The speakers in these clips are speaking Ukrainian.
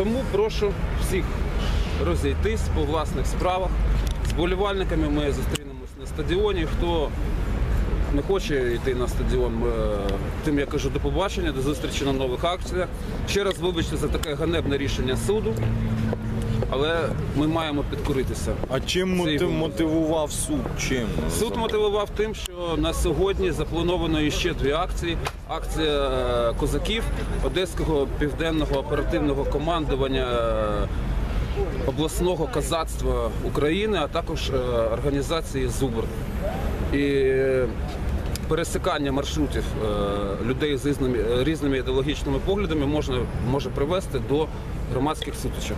Тому прошу всіх розійтись по власних справах. З болівальниками ми зустрінемось на стадіоні. Хто не хоче йти на стадіон, е, тим я кажу до побачення, до зустрічі на нових акціях. Ще раз вибачте за таке ганебне рішення суду, але ми маємо підкоритися. А чим мотив- мотивував суд? Чим? Суд мотивував тим, що на сьогодні заплановано ще дві акції. Акція е, козаків Одеського південного оперативного командування е, обласного козацтва України, а також е, організації Зубр. І пересикання маршрутів людей з різними, різними ідеологічними поглядами можна може привести до громадських сутичок.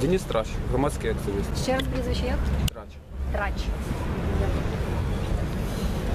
Денис Трач, громадський активіст. Ще раз прізвище як? Трач. Трач.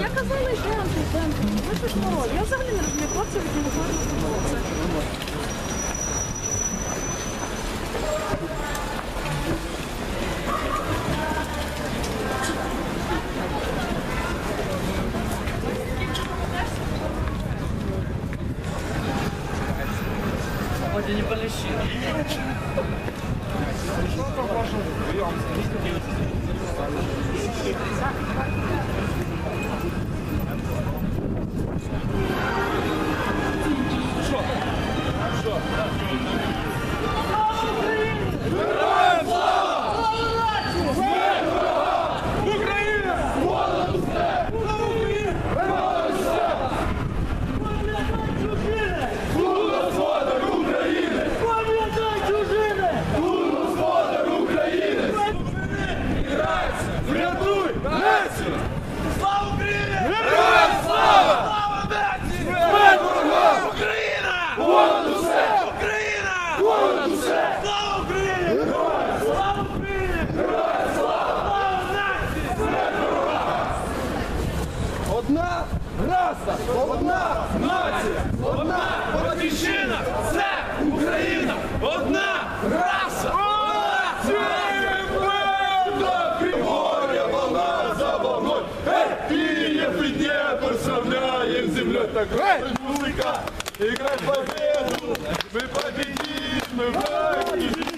Я казала, йдемо, йдемо. Ви що ж народ? Я взагалі не розумію, хлопці від не Одна одна нація, одна батьківщина – це Україна! Одна раса! Приморья, волна за волной, Эй, Киев и Днепр сравняем с землей. Так, музыка, играть победу, мы победим, мы враг не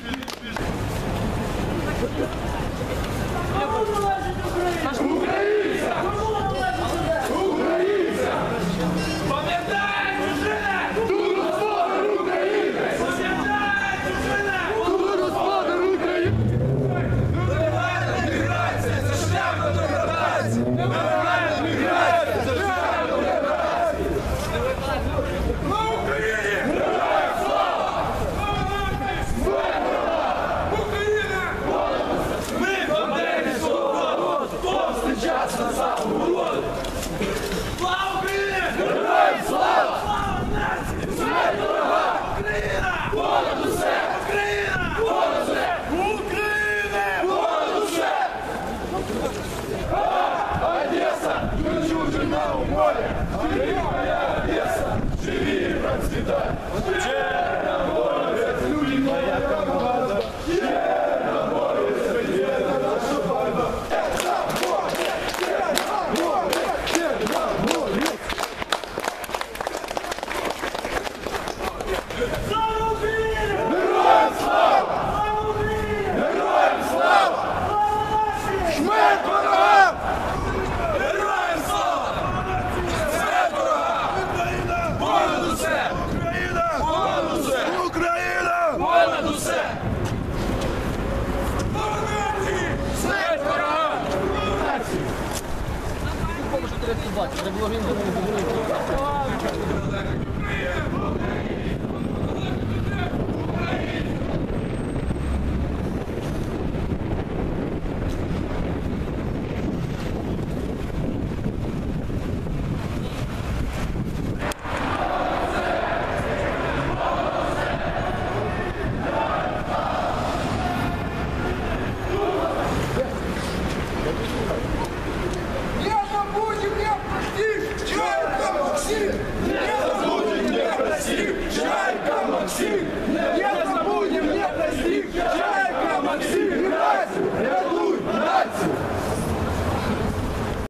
Понад усе! Смерть ворогам! було нації!